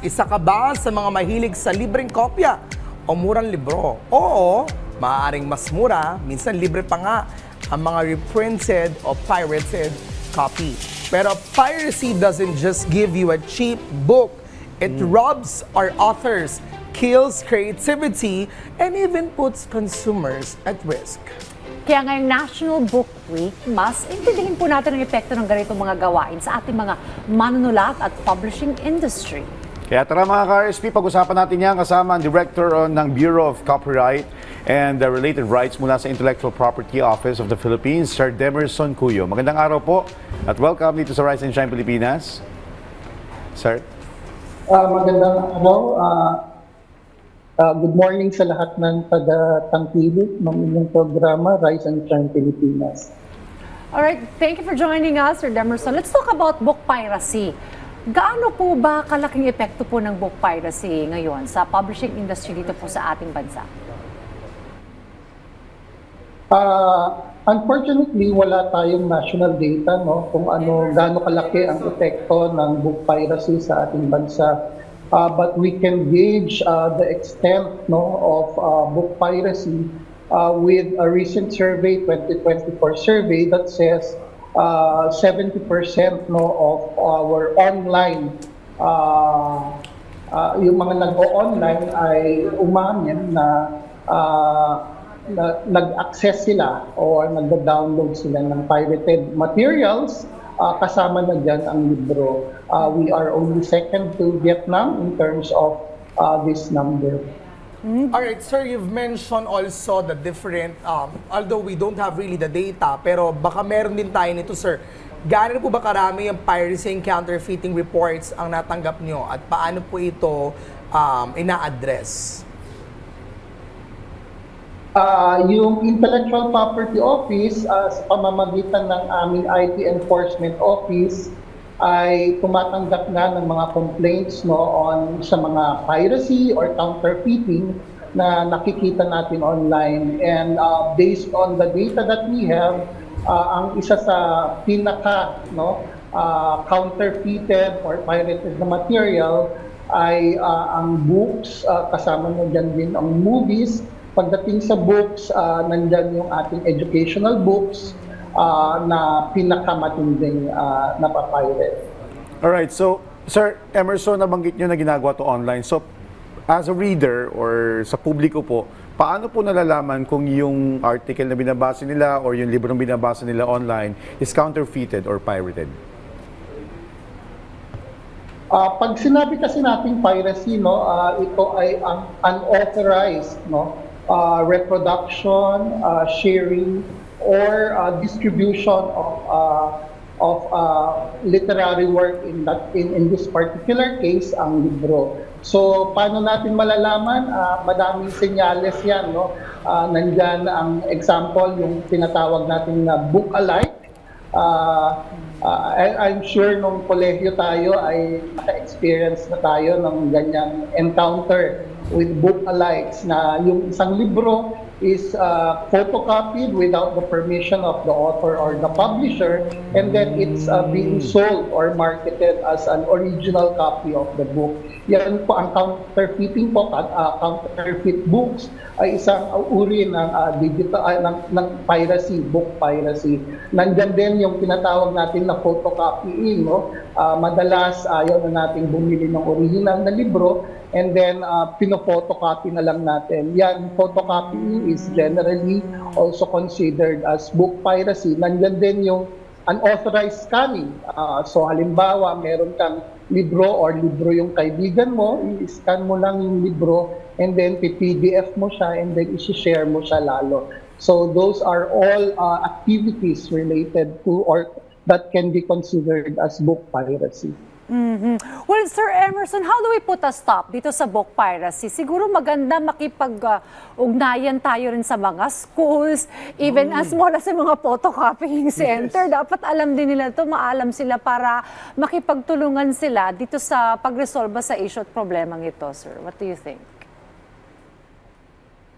isa ka ba sa mga mahilig sa libreng kopya o murang libro? Oo, maaaring mas mura, minsan libre pa nga ang mga reprinted o pirated copy. Pero piracy doesn't just give you a cheap book. It robs our authors, kills creativity, and even puts consumers at risk. Kaya ngayong National Book Week, mas intindihin po natin ang epekto ng ganitong mga gawain sa ating mga manunulat at publishing industry. Kaya tara mga ka-RSP, pag-usapan natin yan kasama ang Director uh, ng Bureau of Copyright and the Related Rights mula sa Intellectual Property Office of the Philippines, Sir Demerson Cuyo. Magandang araw po at welcome dito sa Rise and Shine Pilipinas. Sir? Ah, magandang araw. Ah, ah, good morning sa lahat ng taga-tangkilik ng inyong programa, Rise and Shine Pilipinas. All right, thank you for joining us, Sir Demerson. Let's talk about book piracy. Gaano po ba kalaking epekto po ng book piracy ngayon sa publishing industry dito po sa ating bansa? Ah, unfortunately, wala tayong national data no kung ano gaano kalaki ang epekto ng book piracy sa ating bansa. Ah, but we can gauge ah, the extent no of ah, book piracy ah, with a recent survey 2024 survey that says ah, 70% no of our online ah, ah, yung mga nag-o-online ay umamin na ah, na, nag-access sila or nag-download sila ng pirated materials, ah, kasama na dyan ang libro. Ah, we are only second to Vietnam in terms of ah, this number. All right, sir, you've mentioned also the different, um, although we don't have really the data, pero baka meron din tayo nito, sir. Gaano po ba karami yung piracy and counterfeiting reports ang natanggap nyo at paano po ito um, ina-address? Ah, yung Intellectual Property Office ah, sa pamamagitan ng aming IT Enforcement Office ay tumatanggap na ng mga complaints no on sa mga piracy or counterfeiting na nakikita natin online. And ah, based on the data that we have ah, ang isa sa pinaka no ah, counterfeited or pirated na material ay ah, ang books. Ah, kasama na dyan din ang movies. Pagdating sa books, ah, nandyan yung ating educational books ah, na pinakamatinding uh, napapirate. Alright, so Sir Emerson, nabanggit nyo na ginagawa to online. So as a reader or sa publiko po, paano po nalalaman kung yung article na binabasa nila or yung libro na binabasa nila online is counterfeited or pirated? Ah, pag sinabi kasi nating piracy, no, ah, ito ay ang unauthorized no, ah, reproduction, ah, sharing, or ah, distribution of ah, of ah, literary work in that in, in this particular case ang libro. So paano natin malalaman? Ah, madaming senyales 'yan, no. Ah, nandyan ang example yung tinatawag natin na book alike. Ah, I- I'm sure nung kolehiyo tayo ay naka-experience na tayo ng ganyang encounter with book alikes na yung isang libro is uh, photocopied without the permission of the author or the publisher and then it's uh, being sold or marketed as an original copy of the book. Yan po ang counterfeiting po, uh, counterfeit books ay isang uri ng uh, digital uh, ng, ng piracy, book piracy. Nandiyan din yung tinatawag natin na photocopying, no? Ah, madalas ayaw na nating bumili ng original na libro and then uh, pino-photocopy na lang natin. Yan, photocopying is generally also considered as book piracy. Nandiyan din yung unauthorized scanning. Ah, so halimbawa, meron kang libro or libro yung kaibigan mo, i-scan mo lang yung libro and then pdf mo siya and then i-share mo siya lalo. So those are all uh, activities related to or that can be considered as book piracy. Mhm. Well, Sir Emerson, how do we put a stop dito sa book piracy? Siguro maganda makipag-ugnayan tayo rin sa mga schools, even as small as sa mga photocopying center. Dapat alam din nila to, maalam sila para makipagtulungan sila dito sa pagresolba sa issue at problemang ito, sir. What do you think?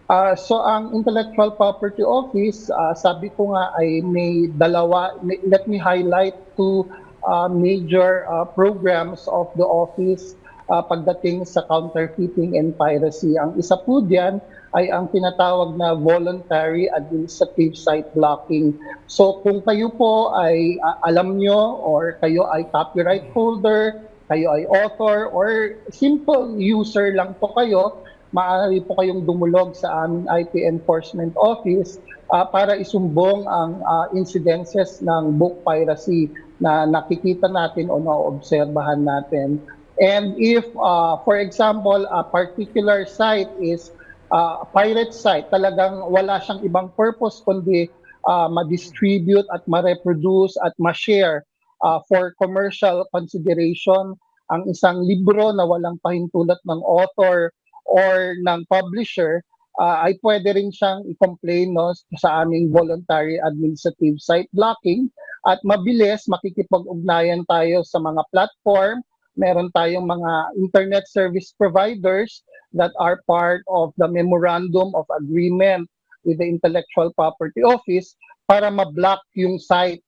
Ah, so ang Intellectual Property Office, ah, sabi ko nga ay may dalawa, may- let me highlight two ah, major ah, programs of the office. ah, pagdating sa counterfeiting and piracy. Ang isa po diyan ay ang tinatawag na voluntary administrative site blocking. So kung kayo po ay ah, alam nyo or kayo ay copyright holder, kayo ay author or simple user lang po kayo, maaari po kayong dumulog sa aming IP Enforcement Office ah, para isumbong ang ah, incidences ng book piracy na nakikita natin o naobserbahan natin. And if, uh, for example, a particular site is uh, pirate site, talagang wala siyang ibang purpose kundi uh, ma-distribute at ma-reproduce at ma-share uh, for commercial consideration ang isang libro na walang pahintulot ng author or ng publisher, uh, ay pwede rin siyang i-complain no, sa aming voluntary administrative site blocking at mabilis makikipag-ugnayan tayo sa mga platform. Meron tayong mga internet service providers that are part of the memorandum of agreement with the Intellectual Property Office para ma-block yung site,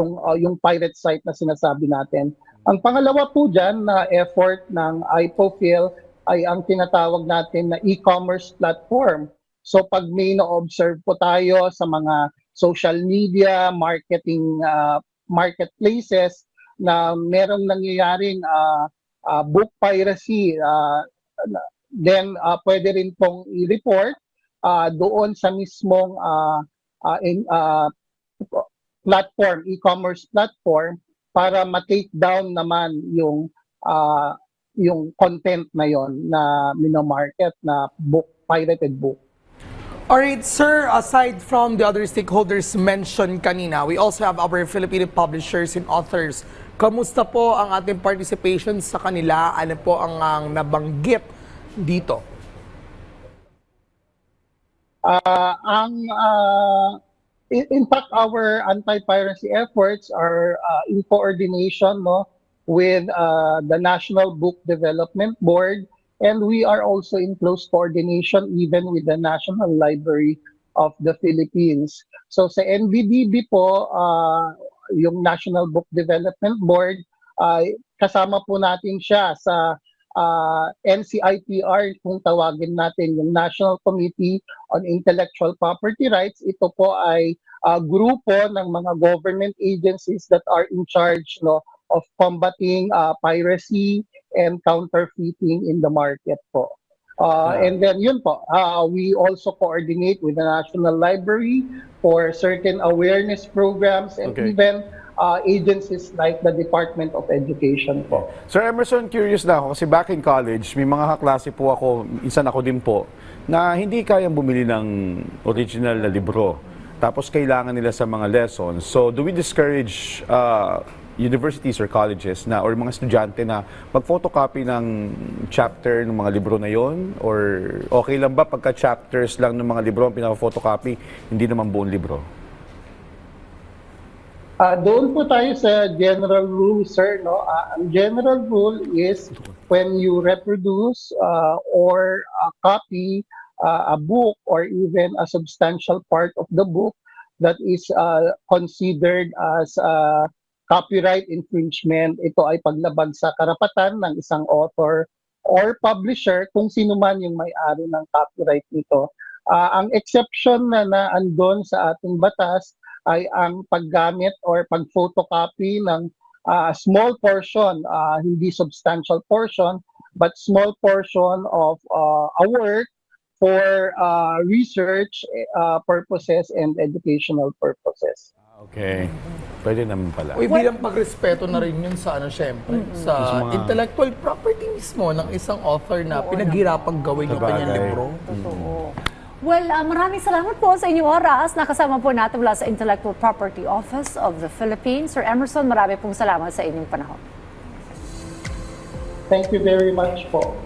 kung uh, yung pirate site na sinasabi natin. Ang pangalawa po dyan na effort ng IPOFIL ay ang tinatawag natin na e-commerce platform. So pag may na-observe po tayo sa mga social media, marketing uh, marketplaces na merong nangyayaring uh, uh, book piracy, uh, then uh, pwede rin pong i-report uh, doon sa mismong uh, uh, in, uh, platform, e-commerce platform para ma-take down naman yung uh, yung content na yon na minomarket na book, pirated book. Alright, sir, aside from the other stakeholders mentioned kanina, we also have our Filipino publishers and authors. Kamusta po ang ating participation sa kanila? Ano po ang, ang nabanggit dito? Uh, ang uh, in, in fact our anti-piracy efforts are uh, in coordination no with uh, the National Book Development Board and we are also in close coordination even with the National Library of the Philippines. So sa NBDB po uh, yung National Book Development Board ay kasama po natin siya sa uh, NCIPR kung tawagin natin yung National Committee on Intellectual Property Rights. Ito po ay uh, grupo ng mga government agencies that are in charge no of combating uh, piracy and counterfeiting in the market po. Uh, Yeah. And then yun po, uh, we also coordinate with the National Library for certain awareness programs and Okay. even uh, agencies like the Department of Education po. Sir Emerson, curious na ako kasi back in college, may mga kaklase po ako, minsan ako din po, na hindi kayang bumili ng original na libro. Tapos kailangan nila sa mga lessons. So do we discourage uh, universities or colleges na or mga estudyante na mag-photocopy ng chapter ng mga libro na yon or okay lang ba pagka chapters lang ng mga libro ang pinaka-photocopy, hindi naman buong libro? Ah, doon po tayo sa general rule, sir. No? Ah, ang general rule is when you reproduce ah, or ah, copy ah, a book or even a substantial part of the book that is ah, considered as ah, copyright infringement, ito ay paglabag sa karapatan ng isang author or publisher kung sino man yung may-ari ng copyright nito. Ah, ang exception na naandon sa ating batas ay ang paggamit or pag-photocopy ng ah, small portion, ah, hindi substantial portion, but small portion of ah, a work for ah, research ah, purposes and educational purposes. Okay. Pwede naman pala. Uy, bilang pagrespeto na rin yun sa ano, syempre, sa Sa mga- intellectual property mismo ng isang author na pinaghirapang gawin yung kanyang Sabagay. libro. Totoo. Well, ah, maraming salamat po sa inyong oras. Nakasama po natin mula sa Intellectual Property Office of the Philippines. Sir Emerson, marami pong salamat sa inyong panahon. Thank you very much po.